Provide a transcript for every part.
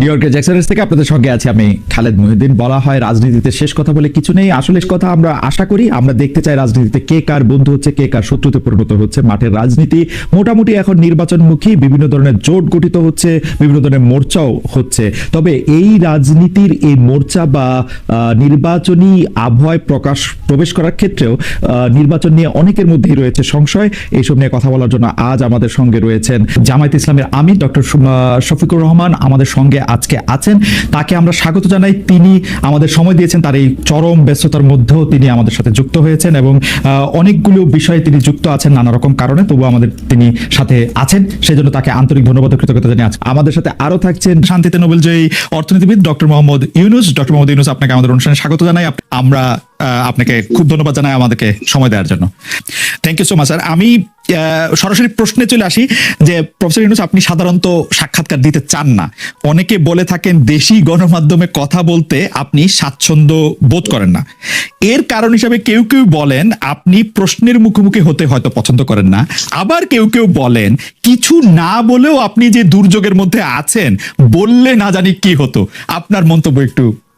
New ইয়র্কের জ্যাকসনের থেকে আপনাদের সঙ্গে আছি আমি খালেদ মহিউদ্দিন। বলা হয় রাজনীতিতে শেষ কথা বলে কিছু নেই। আসলে কথা আমরা আশা করি, আমরা দেখতে চাই রাজনীতিতে কে কার বন্ধু হচ্ছে, কে কার শত্রুতে পরিণত হচ্ছে মাঠের রাজনীতি। মোটামুটি এখন নির্বাচনমুখী, বিভিন্ন ধরনের জোট গঠিত হচ্ছে, বিভিন্ন ধরনের মোর্চাও হচ্ছে। তবে এই রাজনীতির এই মোর্চা বা নির্বাচনী আবহাওয়ায় প্রকাশ, প্রবেশ করার ক্ষেত্রেও নির্বাচন নিয়ে অনেকের মধ্যেই রয়েছে সংশয়। এইসব নিয়ে কথা বলার জন্য আজ আমাদের সঙ্গে রয়েছেন জামায়াত ইসলামের আমি ডক্টর শফিকুর রহমান। আমাদের সঙ্গে আজকে আছেন। তাকে আমরা স্বাগত জানাই। তিনি আমাদের সময় দিয়েছেন, তার এই চরম ব্যস্ততার মধ্যেও তিনি আমাদের সাথে যুক্ত হয়েছেন এবং অনেকগুলো বিষয়ে তিনি যুক্ত আছেন নানা রকম কারণে তবু আমাদের তিনি সাথে আছেন। সেজন্য তাকে আন্তরিক ধন্যবাদ কৃতজ্ঞতা জানিয়ে আছে আমাদের সাথে আরও থাকছেন শান্তিতে নোবেল জয়ী অর্থনীতিবিদ ডক্টর মোহাম্মদ ইউনুস। ডক্টর মোহাম্মদ ইউনুস, আপনাকে আমাদের অনুষ্ঠানে স্বাগত জানাই। আমরা আপনাকে খুব ধন্যবাদ জানাই আমাদেরকে সময় দেওয়ার জন্য। Thank you so much sir আমি সরাসরি প্রশ্নে চলে আসি যে প্রফেসর ইউনুস আপনি সাধারণত সাক্ষাৎকার দিতে চান না। অনেকে বলে থাকেন দেশি গণমাধ্যমে কথা বলতে আপনি স্বাচ্ছন্দ্য বোধ করেন না। এর কারণ হিসাবে কেউ কেউ বলেন, আপনি প্রশ্নের মুখোমুখি হতে হয়তো পছন্দ করেন না। আবার কেউ কেউ বলেন, কিছু না বলেও আপনি যে দুর্যোগের মধ্যে আছেন, বললে না জানি কি হতো। আপনার মন্তব্য একটু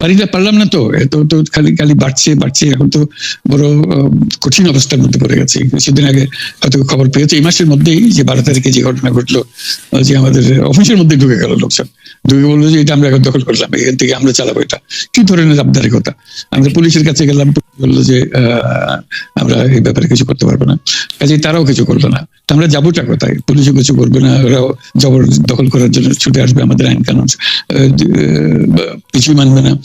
পারি পারলাম না তো। এত তো খালি খালি বাড়ছে বাড়ছে এখন তো বড় কঠিন অবস্থার মধ্যে পড়ে গেছে। কিছুদিন আগে হয়তো খবর পেয়েছে এই মাসের মধ্যেই যে বারো তারিখে যে ঘটনা ঘটলো যে আমাদের অফিসের মধ্যে ঢুকে গেল লোকজন। ঢুকে বলল যে এটা আমরা এখন দখল করলাম এখান থেকে আমরা চালাবো এটা। কি ধরনের আবদারিকতা আমরা পুলিশের কাছে গেলাম বলল যে আমরা এই ব্যাপারে কিছু করতে পারব না। কাজে তারাও কিছু করবে না। তো আমরা যাবোটা কোথায়? পুলিশও কিছু করবে না ওরাও জবর দখল করার জন্য ছুটে আসবে আমাদের আইন কানুন আহ, কিছু মানবে না।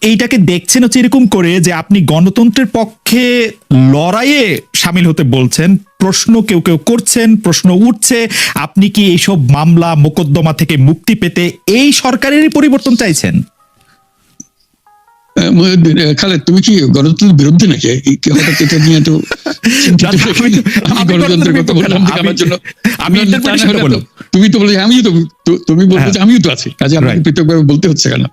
এইটাকে দেখছেন হচ্ছে এরকম করে যে আপনি গণতন্ত্রের পক্ষে লড়াইয়ে সামিল হতে বলছেন, প্রশ্ন কেউ কেউ করছেন, প্রশ্ন উঠছে, আপনি কি এইসব মামলা, মোকদ্দমা থেকে মুক্তি পেতে এই সরকারেরই পরিবর্তন চাইছেন? খালেদ তুমি কি গণতন্ত্রের বিরুদ্ধে নাকি? হঠাৎ এটা নিয়ে তো গণতন্ত্রের কথা বললাম আমার জন্য আমি তুমি তো বলে আমিও তো তুমি বলতে হ্যাঁ। আমিও তো আছি। কাজে. পৃথকভাবে বলতে হচ্ছে কেন?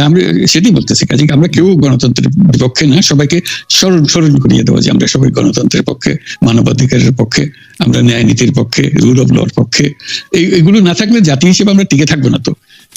আমরা সেটাই বলতেছি। কাজে আমরা কেউ গণতন্ত্রের বিপক্ষে না সবাইকে স্মরণ স্মরণ করিয়ে দেবো যে আমরা সবাই গণতন্ত্রের পক্ষে মানবাধিকারের পক্ষে আমরা ন্যায় নীতির পক্ষে রুল অফ লর পক্ষে। এই এগুলো না থাকলে জাতি হিসেবে আমরা টিকে থাকব না তো।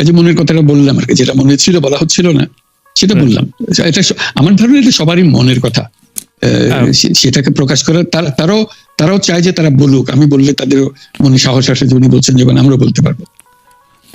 কাজে মনের কথাটা বললাম আর কি যেটা মনে ছিল বলা হচ্ছিল না সেটা বললাম। এটা আমার ধারণা এটা সবারই মনের কথা। আহ, হ্যাঁ। সেটাকে প্রকাশ করে তারা তারাও তারাও চায় যে তারা বলুক। আমি বললে তাদের মনে সাহস আসে যে উনি বলছেন যেমন আমরাও বলতে পারব।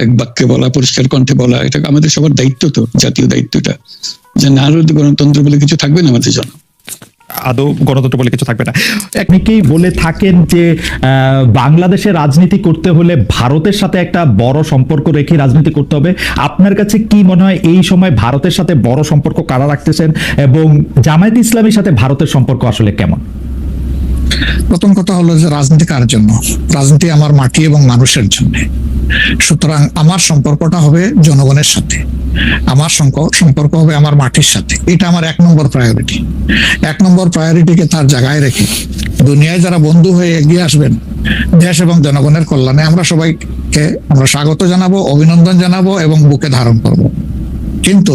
এক বাক্যে বলা পরিষ্কার কণ্ঠে বলা এটা আমাদের সবার দায়িত্ব তো জাতীয় দায়িত্বটা যে না হলে গণতন্ত্র বলে কিছু থাকবে না আমাদের জন্য। আদৌ গণতন্ত্র বলে কিছু থাকবে না। অনেকেই বলে থাকেন যে আহ, বাংলাদেশে রাজনীতি করতে হলে ভারতের সাথে একটা বড় সম্পর্ক রেখে রাজনীতি করতে হবে। আপনার কাছে কি মনে হয় এই সময় ভারতের সাথে বড় সম্পর্ক কারা রাখতেছেন? এবং জামায়াত ইসলামের সাথে ভারতের সম্পর্ক আসলে কেমন? প্রথম কথা হলো যে রাজনীতি কার জন্য? রাজনীতি আমার মাটি এবং মানুষের জন্য। সুতরাং আমার সম্পর্কটা হবে জনগণের সাথে। আমার সম্পর্ক হবে আমার মাটির সাথে। এটা আমার এক নম্বর প্রায়োরিটি এক নম্বর প্রায়োরিটিকে তার জায়গায় রেখে দুনিয়ায় যারা বন্ধু হয়ে এগিয়ে আসবেন, দেশ এবং জনগণের কল্যাণে আমরা সবাইকে আমরা স্বাগত জানাব, অভিনন্দন জানাব এবং বুকে ধারণ করব। কিন্তু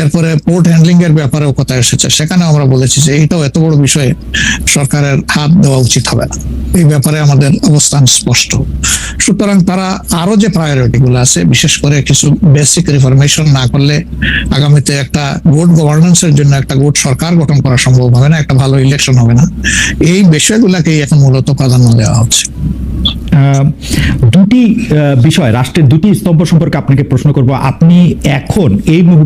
এরপরে পোর্ট হ্যান্ডলিং এর ব্যাপারেও কথা এসেছে। সেখানে আমরা বলেছি যে এইটাও এত বড় বিষয়ে সরকারের হাত দেওয়া উচিত হবে না। এই ব্যাপারে আমাদের অবস্থান স্পষ্ট। সুতরাং তারা আরও যে প্রায়োরিটি গুলো আছে, বিশেষ করে কিছু বেসিক রিফরমেশন না করলে আগামীতে একটা গুড গভর্নেন্স এর জন্য একটা গুড সরকার গঠন করা সম্ভব হবে না, একটা ভালো ইলেকশন হবে না। এই বিষয়গুলোকেই এখন মূলত প্রাধান্য দেওয়া হচ্ছে। দুটি বিষয়, রাষ্ট্রের দুটি স্তম্ভ সম্পর্কে আপনাকে প্রশ্ন করব। আপনি এখন এই মুহূর্তে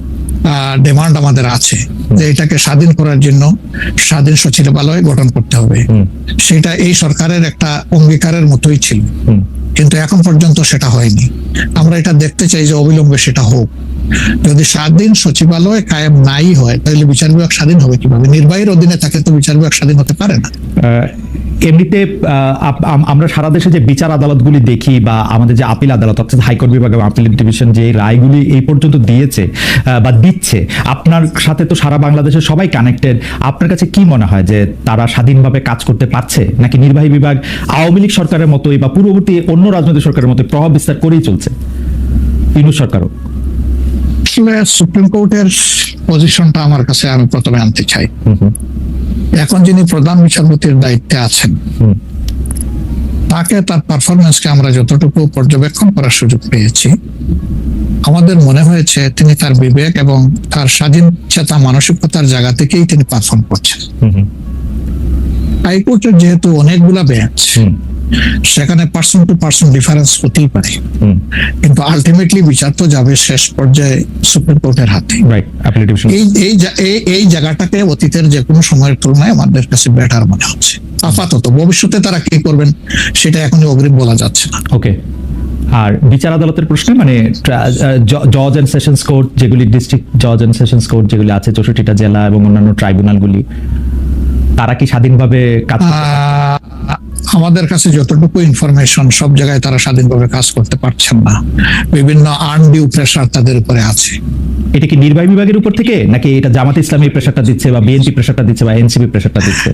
ডিমান্ড আমাদের আছে। যে এটাকে স্বাধীন করার জন্য স্বাধীন সচিবালয় গঠন করতে হবে। সেটা এই সরকারের একটা অঙ্গীকারের মতোই ছিল। কিন্তু এখন পর্যন্ত সেটা হয়নি। আমরা এটা দেখতে চাই যে অবিলম্বে সেটা হোক। যদি স্বাধীন সচিবালয় কায়েম নাই হয়, তাহলে বিচার বিভাগ স্বাধীন হবে কীভাবে? নির্বাহীর অধীনে থাকে তো বিচার বিভাগ স্বাধীন হতে পারে না। এমনিতে আমরা সারা দেশে যে বিচার আদালতগুলি দেখি বা আমাদের যে আপিল আদালত, অর্থাৎ হাইকোর্ট বিভাগ এবং আপিল ডিভিশন যে রায়গুলি এই পর্যন্ত দিয়েছে বা দিচ্ছে, আপনার সাথে তো সারা বাংলাদেশের সবাই কানেক্টেড আপনার কাছে কি মনে হয় যে তারা স্বাধীনভাবে কাজ করতে পারছে? নাকি নির্বাহী বিভাগ আওয়ামী লীগ সরকারের মতোই বা পূর্ববর্তী অন্য রাজনৈতিক সরকারের মতোই প্রভাব বিস্তার করেই চলছে? ইনু সরকারও। আসলে সুপ্রিম কোর্টের পজিশনটা আমার কাছে আমি প্রথমে আনতে চাই। এখন যিনি প্রধান বিচারপতির দায়িত্বে আছেন তাকে তার পারফরমেন্সকে আমরা যতটুকু পর্যবেক্ষণ করার সুযোগ পেয়েছি আমাদের মনে হয়েছে তিনি তার বিবেক এবং তার স্বাধীন চেতা মানসিকতার জায়গা থেকেই তিনি পারফর্ম করছেন। হাইকোর্টের যেহেতু অনেকগুলা বেঞ্চ সেখানে পার্সন টু পার্সন ডিফারেন্স হতেই পারে। কিন্তু আলটিমেটলি বিচার তো যাবে শেষ পর্যায়ে সুপ্রিম কোর্টের হাতে। এই এই জায়গাটাকে অতীতের যে কোনো সময়ের তুলনায় আমাদের কাছে বেটার মনে হচ্ছে। আপাতত ভবিষ্যতে তারা কি করবেন সেটা এখনই অগ্রিম বলা যাচ্ছে না। ওকে আর বিচার আদালতের প্রশ্নে মানে জজ এন্ড সেশনস কোর্ট যেগুলি ডিস্ট্রিক্ট জজ এন্ড সেশনস কোর্ট যেগুলি আছে চৌষট্টিটা জেলা এবং অন্যান্য ট্রাইব্যুনালগুলি তারা কি স্বাধীনভাবে কাজ আমাদের কাছে যতটুকু ইনফরমেশন সব জায়গায় তারা স্বাধীনভাবে কাজ করতে পারছেন না। বিভিন্ন আনডিউ প্রেশার তাদের উপরে আছে। এটা কি নির্বাহী বিভাগের উপর থেকে? নাকি এটা জামাত ইসলামী প্রেশারটা দিচ্ছে বা বিএনপি প্রেশারটা দিচ্ছে বা এনসিপি প্রেশারটা দিচ্ছে?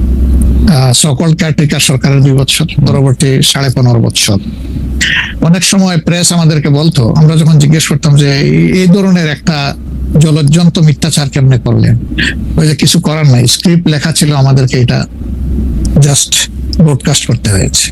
সকল কেয়ারটেকার সরকারের দুই বছর, পরবর্তী সাড়ে পনেরো বছর। অনেক সময় প্রেস আমাদেরকে বলতো, আমরা যখন জিজ্ঞেস করতাম যে এই- ধরনের একটা জলজ্জন্ত মিথ্যাচার কেমনে করলেন? ওই যে কিছু করার নাই স্ক্রিপ্ট লেখা ছিল আমাদেরকে এটা জাস্ট ব্রডকাস্ট করতে হয়েছে।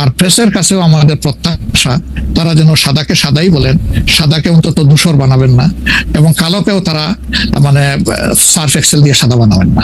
আর প্রেসের কাছেও আমাদের প্রত্যাশা, তারা যেন সাদাকে সাদাই বলেন, সাদাকে অন্তত ধূসর বানাবেন না এবং কালোকেও তারা মানে সার্ফ এক্সেল দিয়ে সাদা বানাবেন না।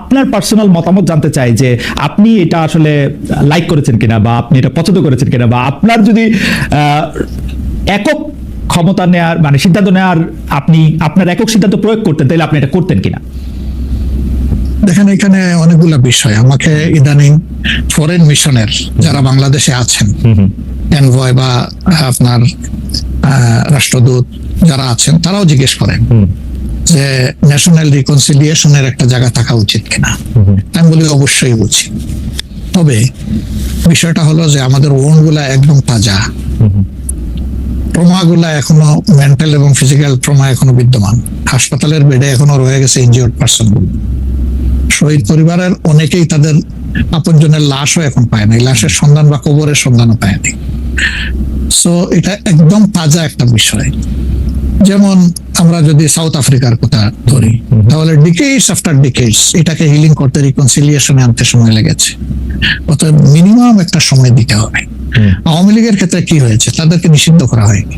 আপনার পার্সোনাল মতামত জানতে চাই যে আপনি এটা আসলে লাইক করেছেন কিনা বা আপনি এটা পছন্দ করেছেন কিনা বা আপনার যদি একক ক্ষমতা নেয়ার মানে সিদ্ধান্ত নেওয়ার আপনি আপনার একক সিদ্ধান্ত প্রয়োগ করতেন তাহলে আপনি এটা করতেন কিনা? দেখেন এখানে অনেকগুলো বিষয়। আমাকে ইদানিং ফরেন মিশনের যারা বাংলাদেশে আছেন এনভয় বা আপনার রাষ্ট্রদূত যারা আছেন তারাও জিজ্ঞেস করেন। যে ন্যাশনাল রিকনসিলিয়েশনের একটা জায়গা থাকা উচিত কিনা। আমি বলি অবশ্যই উচিত। তবে বিষয়টা হলো যে আমাদের ওনগুলা একদম তাজা। হুম। হুম ট্রমা গুলা এখনও মেন্টাল এবং ফিজিক্যাল ট্রমা এখনও বিদ্যমান। হাসপাতালের বেডে এখনও রয়ে গেছে ইনজিওর্ড পার্সন শহীদ পরিবারের অনেকেই তাদের আপনজনের লাশও এখন পায় নাই। লাশের সন্ধান বা কবরের সন্ধানও পায়নি সো এটা একদম তাজা একটা বিষয়। যেমন আমরা যদি সাউথ আফ্রিকার কথা ধরি তাহলে ডিকেটস আফটার ডিকেটস এটাকে হিলিং করতে রিকনসিলিয়েশনে আনতে সময় লেগেছে। অতএব মিনিমাম একটা সময় দিতে হবে। আওয়ামী লীগের ক্ষেত্রে কি হয়েছে? তাদেরকে নিষিদ্ধ করা হয়নি।